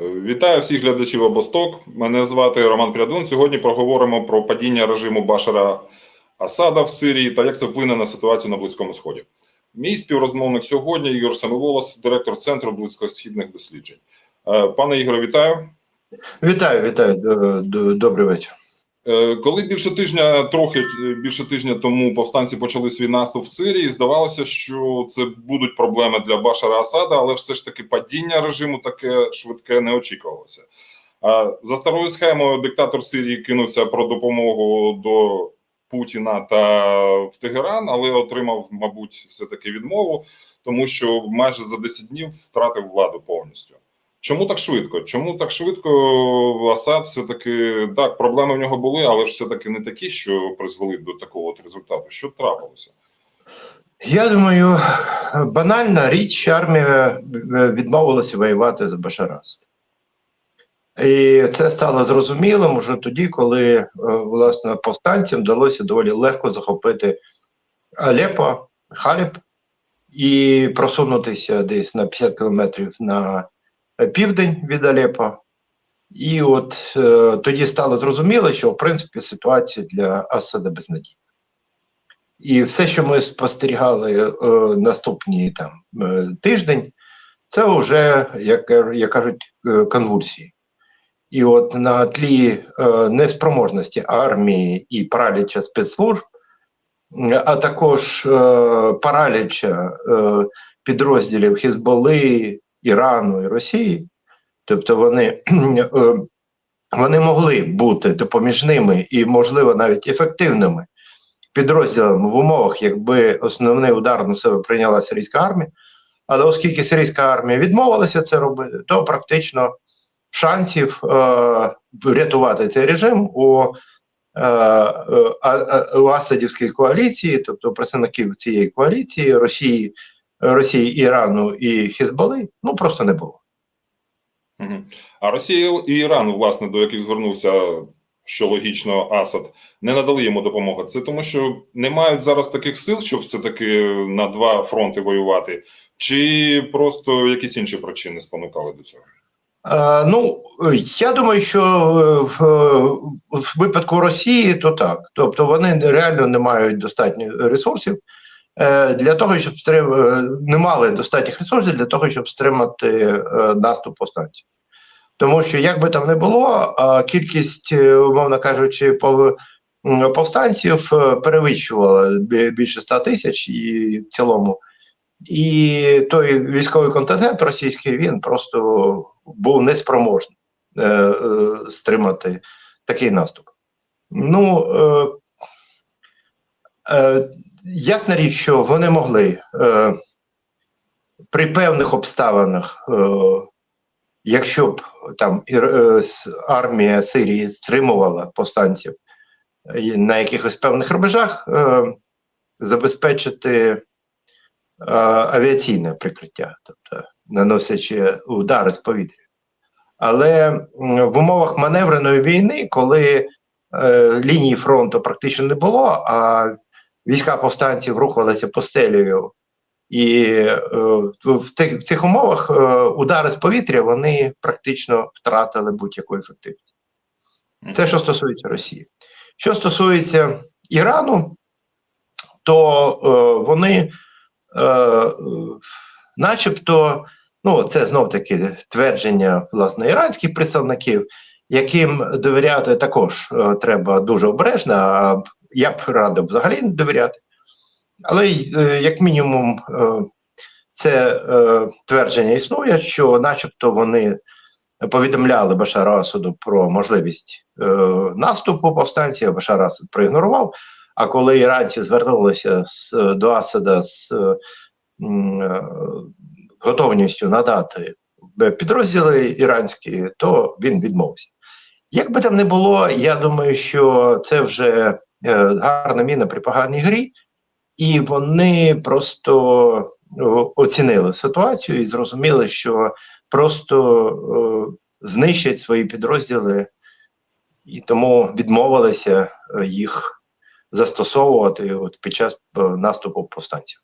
Вітаю всіх глядачів обосток. Мене звати Роман Прядун. Сьогодні проговоримо про падіння режиму Башара Асада в Сирії та як це вплине на ситуацію на Близькому Сході. Мій співрозмовник сьогодні Ігор Самоволос, директор Центру близькосхідних досліджень. Е, Пане Ігоре, вітаю. Вітаю, вітаю, добрий вечір. Е, Коли більше тижня, трохи більше тижня тому повстанці почали свій наступ в Сирії, здавалося, що це будуть проблеми для Башара Асада, але все ж таки падіння режиму таке швидке не очікувалося. За старою схемою диктатор Сирії кинувся про допомогу до Путіна та в Тегеран, але отримав, мабуть, все таки відмову, тому що майже за 10 днів втратив владу повністю. Чому так швидко? Чому так швидко Асад все-таки так, проблеми в нього були, але ж все-таки не такі, що призвели до такого от результату. Що трапилося? Я думаю, банальна річ, армія е, відмовилася воювати за Башарас. І це стало зрозумілим вже тоді, коли е, власне повстанцям вдалося доволі легко захопити Алепо, Халіб і просунутися десь на 50 кілометрів на південь від Алепо. І от е, тоді стало зрозуміло, що в принципі ситуація для Асада безнадійна. І все, що ми спостерігали е, наступні там е, тиждень, це вже, як, як кажуть, е, конвульсії. І от на тлі е, неспроможності армії і параліча спецслужб, а також е, параліча е, підрозділів Хізболи, Ірану і Росії, тобто вони, е, вони могли бути допоміжними і, можливо, навіть ефективними підрозділами в умовах, якби основний удар на себе прийняла сирійська армія. Але оскільки сирійська армія відмовилася це робити, то практично шансів е, цей режим у, е, е, у Асадівській коаліції, тобто представників цієї коаліції Росії, Росії, Ірану і Хізболи, ну просто не було. А Росія і Іран, власне, до яких звернувся, що логічно, Асад, не надали йому допомоги. Це тому, що не мають зараз таких сил, щоб все-таки на два фронти воювати, чи просто якісь інші причини спонукали до цього? Е, ну, я думаю, що е, в, в випадку Росії то так. Тобто вони реально не мають достатньо ресурсів для того, щоб стрим... е, не мали достатніх ресурсів для того, щоб стримати е, наступ повстанців. Тому що, як би там не було, кількість, е, умовно кажучи, повстанців е, перевищувала більше 100 тисяч і в цілому. І той військовий контингент російський він просто був неспроможний е, е, стримати такий наступ. Ну е, е, ясна річ, що вони могли е, при певних обставинах, е, якщо б там е, армія Сирії стримувала повстанців е, на якихось певних рубежах, е, забезпечити е, авіаційне прикриття, тобто наносячи удари з повітря. Але в умовах маневреної війни, коли е, лінії фронту практично не було, а війська повстанців рухалися постелею, і е, в, тих, в цих умовах е, удари з повітря вони практично втратили будь-яку ефективність. Це що стосується Росії. Що стосується Ірану, то е, вони, е, начебто, ну це знов таки твердження власне іранських представників, яким довіряти також е, треба дуже обережно. А я б радив взагалі не довіряти. Але е, як мінімум, е, це е, твердження існує, що, начебто, вони повідомляли Башару Асаду про можливість наступу повстанців, а Башар Асад проігнорував. А коли іранці звернулися до Асада з готовністю надати підрозділи іранські, то він відмовився. Як би там не було, я думаю, що це вже гарна міна при поганій грі, і вони просто оцінили ситуацію і зрозуміли, що просто е, знищать свої підрозділи, і тому відмовилися е, їх застосовувати от під час е, наступу повстанців.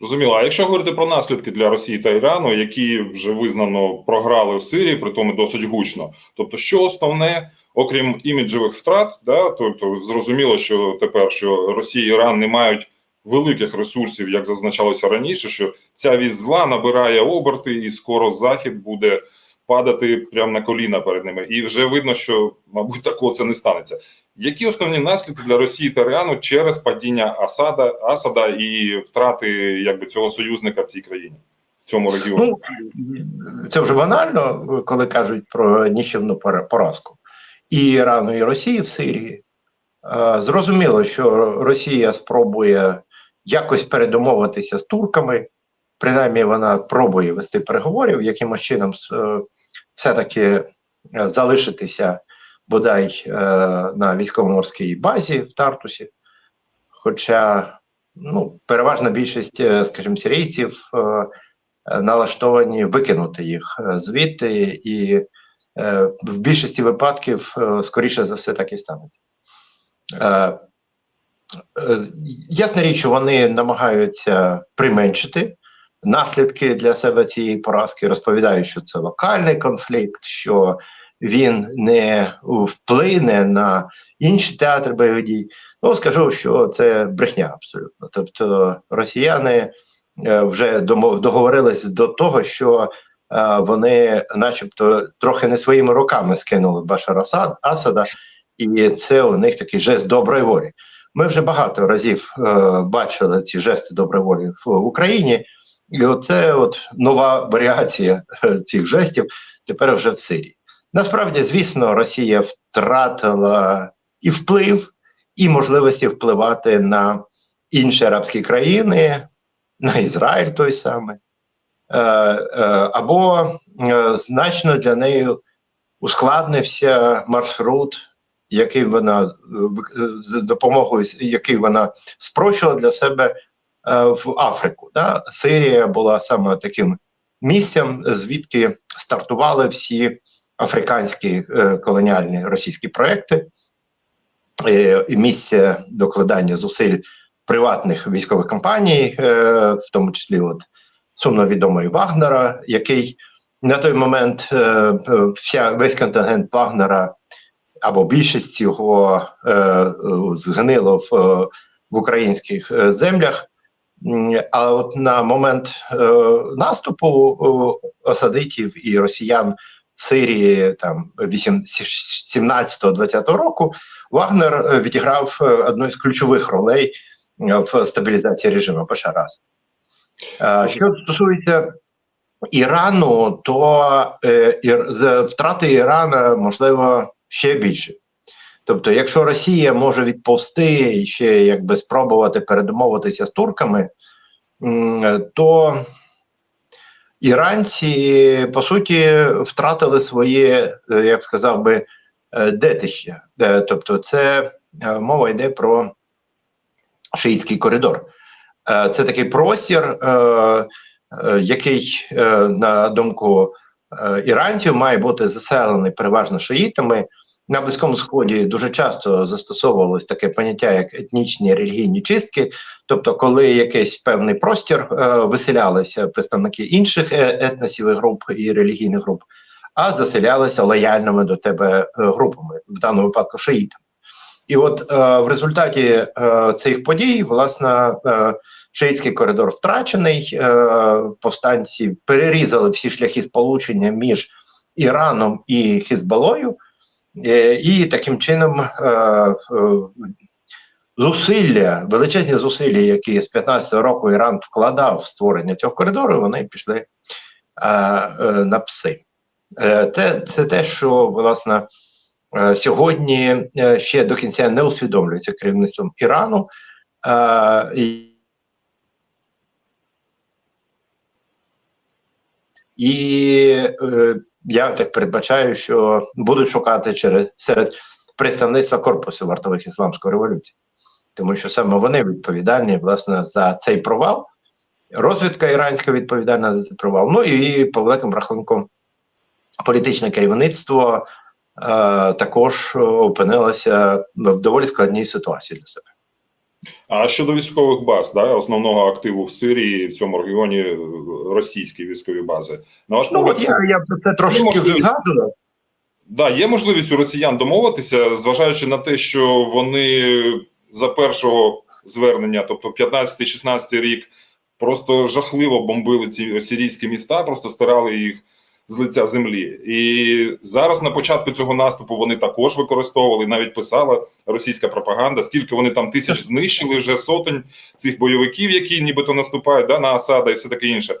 Зрозуміло. А якщо говорити про наслідки для Росії та Ірану, які вже визнано програли в Сирії, при тому досить гучно. Тобто, що основне, окрім іміджевих втрат, да, тобто зрозуміло, що тепер що Росія і Іран не мають великих ресурсів, як зазначалося раніше, що ця вісь зла набирає оберти, і скоро захід буде падати прямо на коліна перед ними. І вже видно, що мабуть такого це не станеться. Які основні наслідки для Росії та Ірану через падіння Асада Асада і втрати якби цього союзника в цій країні в цьому регіоні? Ну, це вже банально, коли кажуть про пора- поразку і Ірану, і Росії в Сирії. Е, Зрозуміло, що Росія спробує якось передомовитися з турками. Принаймні, вона пробує вести переговорів, якимось чином е, все-таки е, залишитися бодай на військово-морській базі в Тартусі. Хоча ну, переважна більшість, скажімо, сирійців налаштовані викинути їх звідти, і в більшості випадків, е, скоріше за все, так і станеться. Е, е, ясна річ, що вони намагаються применшити наслідки для себе цієї поразки, розповідають, що це локальний конфлікт, що він не вплине на інші театри бойових дій. Ну, скажу, що це брехня абсолютно. Тобто росіяни е, вже договорились до того, що е, вони, начебто, трохи не своїми руками скинули Башара Асада, і це у них такий жест доброї волі. Ми вже багато разів е, бачили ці жести доброї волі в Україні, і оце от нова варіація е, цих жестів тепер вже в Сирії. Насправді, звісно, Росія втратила і вплив, і можливості впливати на інші арабські країни, на Ізраїль той самий, е, е, або е, значно для неї ускладнився маршрут, який вона е, е, з допомогою який вона спрощила для себе е, в Африку. Да? Сирія була саме таким місцем, звідки стартували всі африканські е, колоніальні російські проекти, е, і місце докладання зусиль приватних військових компаній, е, в тому числі от сумно відомої Вагнера, який на той момент е, е, вся весь контингент Вагнера або більшість його е, е, згнило в, е, в українських землях. А от на момент е, наступу е, осадитів і росіян Сирії там 17-20 року Вагнер відіграв одну з ключових ролей в стабілізації режиму Башара Асада. Е, Що стосується Ірану, то е, втрати Ірана можливо ще більше. Тобто, якщо Росія може відповсти і ще якби спробувати передомовитися з турками, то іранці по суті втратили своє, е, я б сказав би, детище. Тобто, це мова йде про шиїтський коридор. Е, Це такий простір, е, е, який, на думку іранців, має бути заселений переважно шиїтами. На Близькому Сході дуже часто застосовувалось таке поняття, як етнічні релігійні чистки. Тобто, коли якийсь певний простір виселялися представники інших етносів груп і релігійних груп, а заселялися лояльними до тебе групами, в даному випадку шиїтами. І от в результаті цих подій, власне, шиїтський коридор втрачений, е, повстанці перерізали всі шляхи сполучення між Іраном і Хізбалою, е, і таким чином е, зусилля, величезні зусилля, які з 15-го року Іран вкладав в створення цього коридору, вони пішли на пси. Те, це те, що власне сьогодні ще до кінця не усвідомлюється керівництвом Ірану. І е, я так передбачаю, що будуть шукати через серед представництва корпусу вартових ісламської революції, тому що саме вони відповідальні власне за цей провал. Розвідка іранська відповідальна за цей провал. Ну і по великим рахункам політичне керівництво е, також опинилося в доволі складній ситуації для себе. А щодо військових баз, да, основного активу в Сирії, в цьому регіоні російські військові бази. На ваш Ну погляд, я, я про це трошки можливість. згадував. Да, є можливість у росіян домовитися, зважаючи на те, що вони за першого звернення, тобто 15-16 рік, просто жахливо бомбили ці сирійські міста, просто стирали їх з лиця землі. І зараз на початку цього наступу вони також використовували, навіть писала російська пропаганда, скільки вони там тисяч знищили, вже сотень цих бойовиків, які нібито наступають да, на Асада і все таке інше.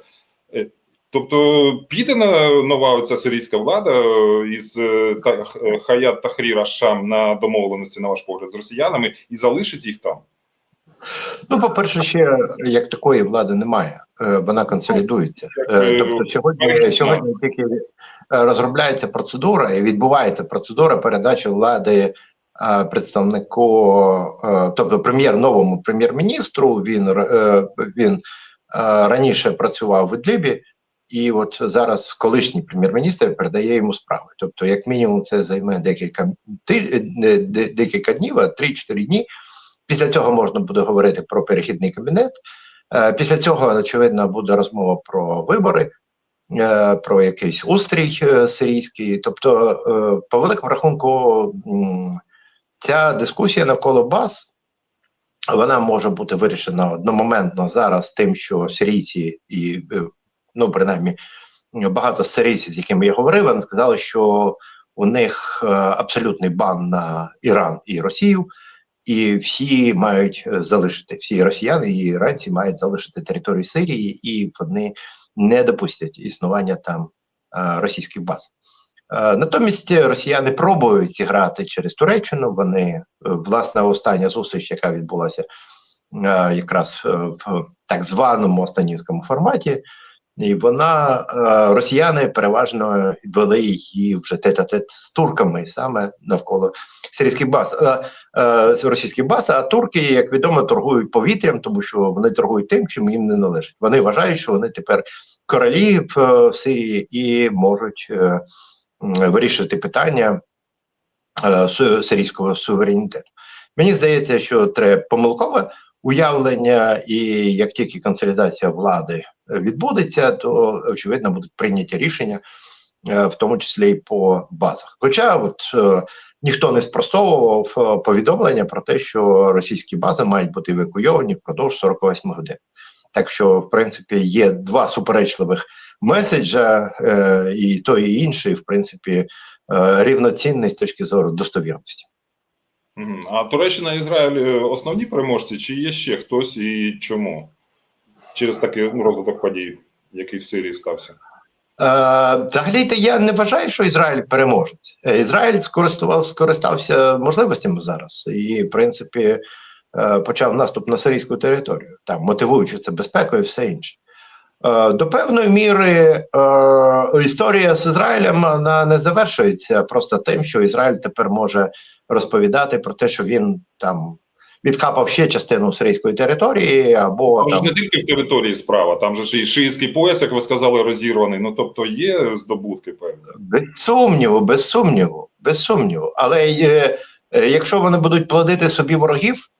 Е, Тобто піде на нова ця сирійська влада е, із е, та, Хаят Тахріра Шам на домовленості, на ваш погляд, з росіянами і залишить їх там. Ну, по-перше, ще як такої влади немає. Е, Вона консолідується. Е, Тобто сьогодні, сьогодні тільки е, розробляється процедура і відбувається процедура передачі влади представнику, тобто прем'єр новому прем'єр-міністру. Він він раніше працював в Ідлібі, і от зараз колишній прем'єр-міністр передає йому справи. Тобто, як мінімум, це займе декілька декілька днів, а 3-4 дні. Після цього можна буде говорити про перехідний кабінет. Е, Після цього, очевидно, буде розмова про вибори, е, про якийсь устрій е, сирійський. Тобто, по великому рахунку, ця дискусія навколо баз вона може бути вирішена одномоментно зараз тим, що сирійці і, ну, принаймні, багато сирійців, з якими я говорив, вони сказали, що у них абсолютний бан на Іран і Росію і всі мають е, залишити всі росіяни і іранці мають залишити територію Сирії, і вони не допустять існування там е, російських баз. Е, Натомість росіяни пробують зіграти через Туреччину. Вони власне остання зустріч, яка відбулася якраз в так званому останнівському форматі, і вона е, росіяни переважно вели її вже тет-а-тет з турками саме навколо сирійських баз. Е, е, російських баз, а турки, як відомо, торгують повітрям, тому що вони торгують тим, чим їм не належить. Вони вважають, що вони тепер королі в, Сирії і можуть вирішити питання сирійського суверенітету. Мені здається, що треба помилкове уявлення, і як тільки консолідація влади е, відбудеться, то очевидно будуть прийняті рішення, е, в тому числі і по базах. Хоча, от е, ніхто не спростовував повідомлення про те, що російські бази мають бути евакуйовані впродовж 48 годин. Так що, в принципі, є два суперечливих меседжа, і той, і інший, в принципі, рівноцінний з точки зору достовірності. А Туреччина і Ізраїль е, основні переможці, чи є ще хтось і чому? Через такий ну, розвиток подій, який в Сирії стався. Е, Взагалі-то я не вважаю, що Ізраїль переможець. Е, Ізраїль скористував, скористався можливостями зараз і, в принципі, почав наступ на сирійську територію, там мотивуючи це безпекою і все інше. До певної міри історія з Ізраїлем вона не завершується просто тим, що Ізраїль тепер може розповідати про те, що він там відкапав ще частину сирійської території, або Там ж не тільки в території справа, там же ж і шиїтський пояс, як ви сказали, розірваний. Ну тобто є здобутки певні. Без сумніву, без сумніву, без сумніву. Але е, е, якщо вони будуть плодити собі ворогів,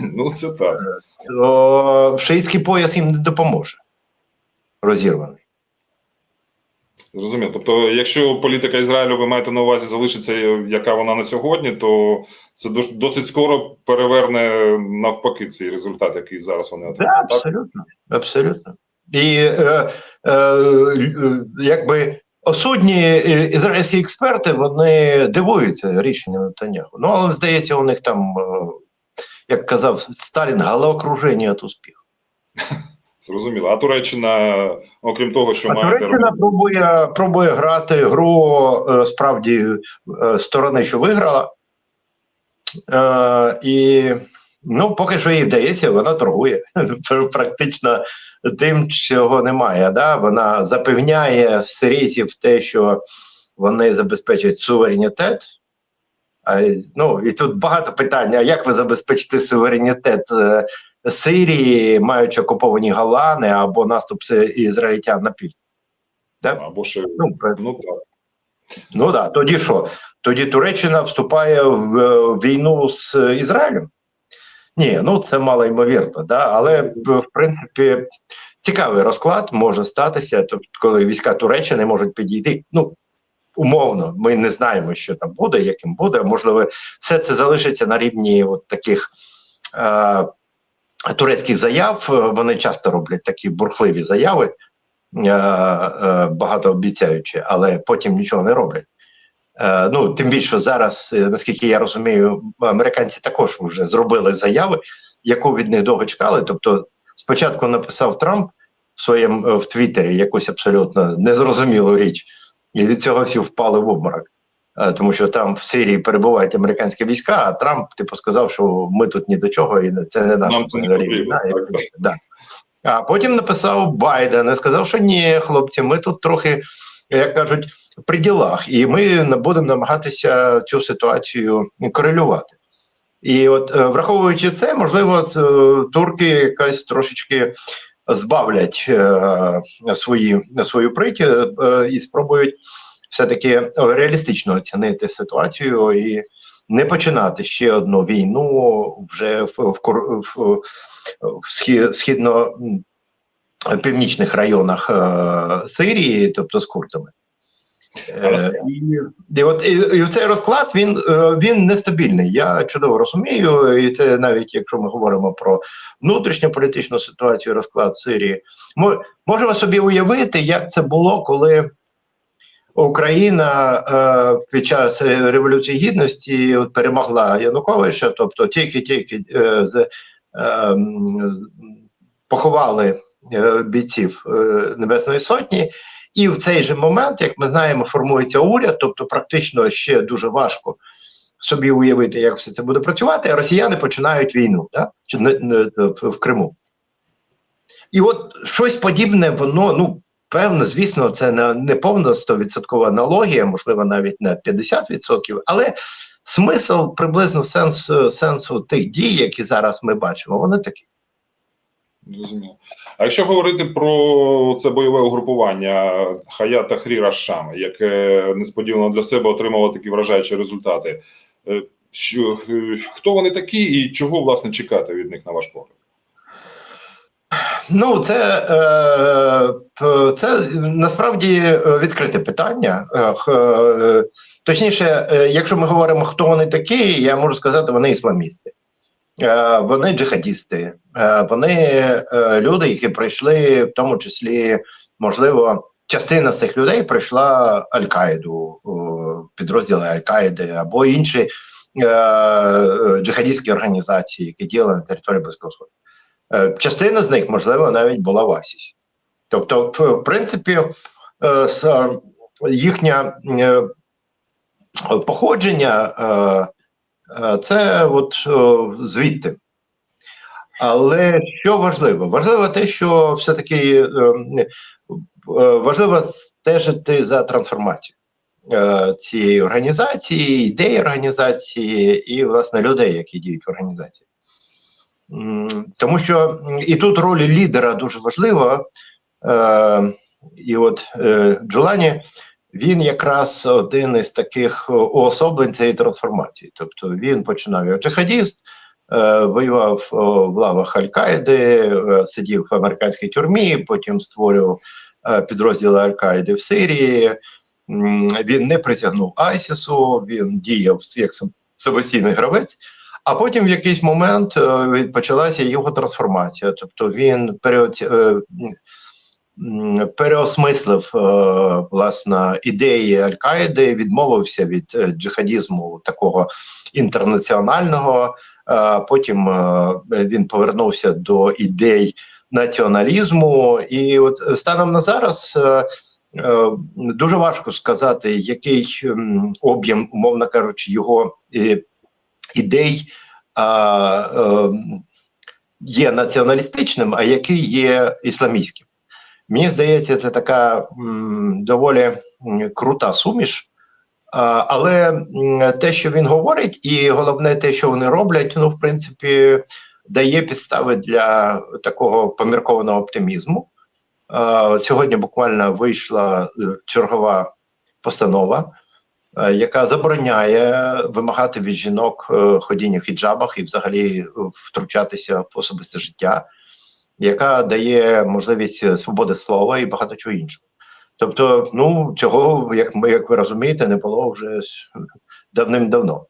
Ну це так. то шиїцький пояс їм не допоможе. Розірваний. Зрозуміло. Тобто, якщо політика Ізраїлю ви маєте на увазі залишиться, яка вона на сьогодні, то це досить скоро переверне навпаки цей результат, який зараз вони отримують. Так? абсолютно. Абсолютно. І е, е, е, якби осудні е, ізраїльські експерти вони дивуються рішенням Нетаньяху. Ну, але здається, у них там, е, як казав Сталін, головокруження від успіху. Зрозуміло. А Туреччина, окрім того, що А має Туреччина пробує, пробує грати гру е, справді е, сторони, що виграла. Е, і ну, поки що їй вдається, вона торгує практично тим, чого немає. Да? Вона запевняє сирійців те, що вони забезпечують суверенітет. Ну, і тут багато питань: а як ви забезпечите суверенітет е, Сирії, маючи окуповані Голани або наступ ізраїльтян на південь? Да? або ще Ну, ну так. ну да, тоді що? Тоді Туреччина вступає в е, війну з Ізраїлем. Ні, ну це мало ймовірно, да? але в принципі цікавий розклад може статися, тобто, коли війська Туреччини можуть підійти. Ну умовно, ми не знаємо, що там буде, яким буде. Можливо, все це залишиться на рівні от таких е, турецьких заяв. Е, Вони часто роблять такі бурхливі заяви, е, е, багатообіцяючі, але потім нічого не роблять. Ну, тим більше зараз, наскільки я розумію, американці також вже зробили заяви, яку від них довго чекали. Тобто, спочатку написав Трамп в своєму в Твіттері якусь абсолютно незрозумілу річ, і від цього всі впали в обморок. Е, Тому що там в Сирії перебувають американські війська, а Трамп типу сказав, що ми тут ні до чого, і це не наша да. А потім написав Байден і сказав, що ні, хлопці, ми тут трохи, як кажуть, при ділах, і ми будемо намагатися цю ситуацію корелювати. І от е, враховуючи це, можливо, е, турки якась трошечки збавлять е, свої, свою прить е, і спробують все-таки реалістично оцінити ситуацію і не починати ще одну війну вже в, в, в, в східно північних районах е, Сирії, тобто з курдами. Е, і, і от і, і цей розклад він, е, він нестабільний. Я чудово розумію, і це навіть якщо ми говоримо про внутрішню політичну ситуацію, розклад Сирії, Мо- можемо собі уявити, як це було, коли Україна е, під час Революції Гідності перемогла Януковича, тобто тільки-тільки е, е, поховали бійців Небесної Сотні. І в цей же момент, як ми знаємо, формується уряд, тобто практично ще дуже важко собі уявити, як все це буде працювати, росіяни починають війну да? В Криму. І от щось подібне, воно, ну, певно, звісно, це не, повна 100% аналогія, можливо, навіть на 50%, але смисл приблизно сенс, сенсу тих дій, які зараз ми бачимо, вони такі. Зрозуміло. А якщо говорити про це бойове угрупування Хаят Тахрір Шам, яке несподівано для себе отримало такі вражаючі результати, е, що, е, хто вони такі і чого власне чекати від них, на ваш погляд? Ну, це, е, це насправді е, відкрите питання. Е, Точніше, якщо ми говоримо, хто вони такі, я можу сказати, вони ісламісти. Вони джихадісти, вони люди, які прийшли, в тому числі, можливо, частина з цих людей прийшла Аль-Каїду, підрозділи Аль-Каїди або інші джихадістські організації, які діяли на території Близького Сходу. Е, Частина з них, можливо, навіть була в Асісі. Тобто, в- принципі, е, е, їхнє походження це от звідти. Але що важливо? Важливо те, що все-таки важливо стежити за трансформацією цієї організації, ідеї організації і, власне, людей, які діють в організації. Тому що і тут роль лідера дуже важлива. Е, і от е, Джулані він якраз один із таких уособлень цієї трансформації. Тобто він починав як джихадіст, е, воював в лавах Аль-Каїди, сидів в американській тюрмі, потім створював підрозділи Аль-Каїди в Сирії. Він не притягнув Айсісу, він діяв як самостійний гравець. А потім в якийсь момент е, почалася його трансформація. Тобто він е, переосмислив е, власне ідеї Аль-Каїди, відмовився від джихадізму такого інтернаціонального. Потім він повернувся до ідей націоналізму, і от станом на зараз. Дуже важко сказати, який об'єм, умовно кажучи, його ідей а, е, є націоналістичним, а який є ісламістським. Мені здається, це така м, доволі крута суміш. А, але те, що він говорить, і головне те, що вони роблять, ну, в принципі, дає підстави для такого поміркованого оптимізму. А, сьогодні буквально вийшла е, чергова постанова яка забороняє вимагати від жінок е, ходіння в хіджабах і взагалі е, втручатися в особисте життя, яка дає можливість е, свободи слова і багато чого іншого. Тобто, ну цього, як ми як ви розумієте, не було вже давним-давно.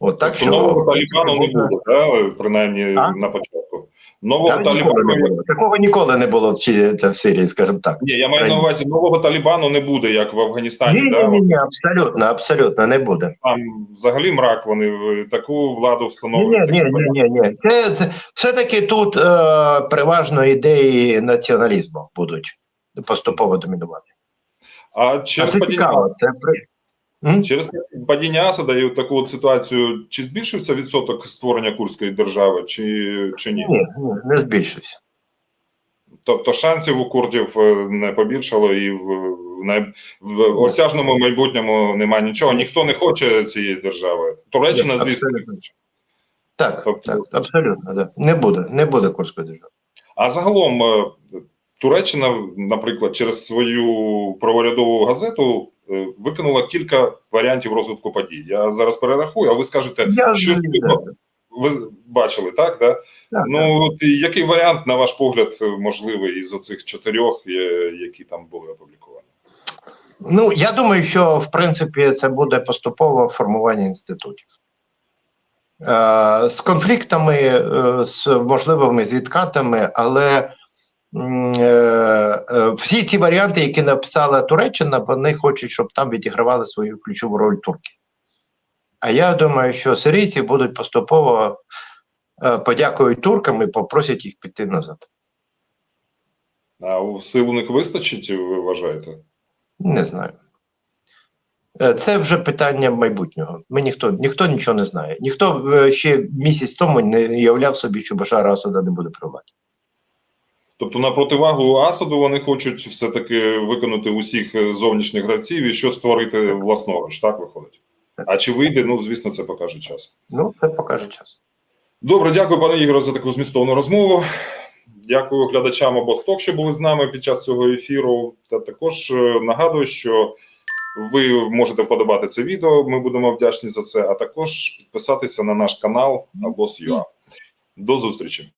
От так тобто що нового Талібану не буде, да? принаймні А? на початку. Нового Та, Талібану. було. Такого ніколи не було в, та в Сирії, скажімо так. Ні, я маю на увазі, нового Талібану не буде, як в Афганістані. Ні, да? ні, ні, абсолютно, абсолютно не буде. Там взагалі мрак, вони таку владу встановлюють. ні, ні, ні, ні. Це, це все-таки тут е, переважно ідеї націоналізму будуть поступово домінувати. А А через це цікаво. Це М? Через падіння Асада і таку от ситуацію, чи збільшився відсоток створення курської держави, чи, чи ні? Ні, не збільшився. Тобто шансів у курдів е, не побільшало, і в, в, най- в осяжному майбутньому немає нічого. Ніхто не хоче цієї держави. Туреччина, звісно, не хоче. Так, Тобто- так, абсолютно. Да. Не буде, не буде курської держави. А загалом е, Туреччина, наприклад, через свою праворядову газету е, викинула кілька варіантів розвитку подій. Я зараз перерахую, а ви скажете, Я що ви бачили, так? Да? Так, Ну, от який варіант, на ваш погляд, можливий із оцих чотирьох, е, які там були опубліковані? Ну, я думаю, що в принципі це буде поступове формування інститутів. Е, з конфліктами, е, з можливими відкатами, але всі ці варіанти, які написала Туреччина, вони хочуть, щоб там відігравали свою ключову роль турки. А я думаю, що сирійці будуть поступово е, подякують туркам і попросять їх піти назад. А сил у них вистачить, ви вважаєте? Не знаю. Е, Це вже питання майбутнього. Ми ніхто, ніхто нічого не знає. Ніхто е, ще місяць тому не уявляв собі, що Башара Асада не буде владі. Тобто, на противагу Асаду вони хочуть все-таки виконати усіх е, зовнішніх гравців і що створити власноруч, так виходить? А чи вийде? Ну, звісно, це покаже час. Ну, це покаже час. Добре, дякую, пане Ігоре, за таку змістовну розмову. Дякую глядачам обосток, що були з нами під час цього ефіру. Та також е, нагадую, що ви можете вподобати це відео. Ми будемо вдячні за це, а також підписатися на наш канал або До зустрічі.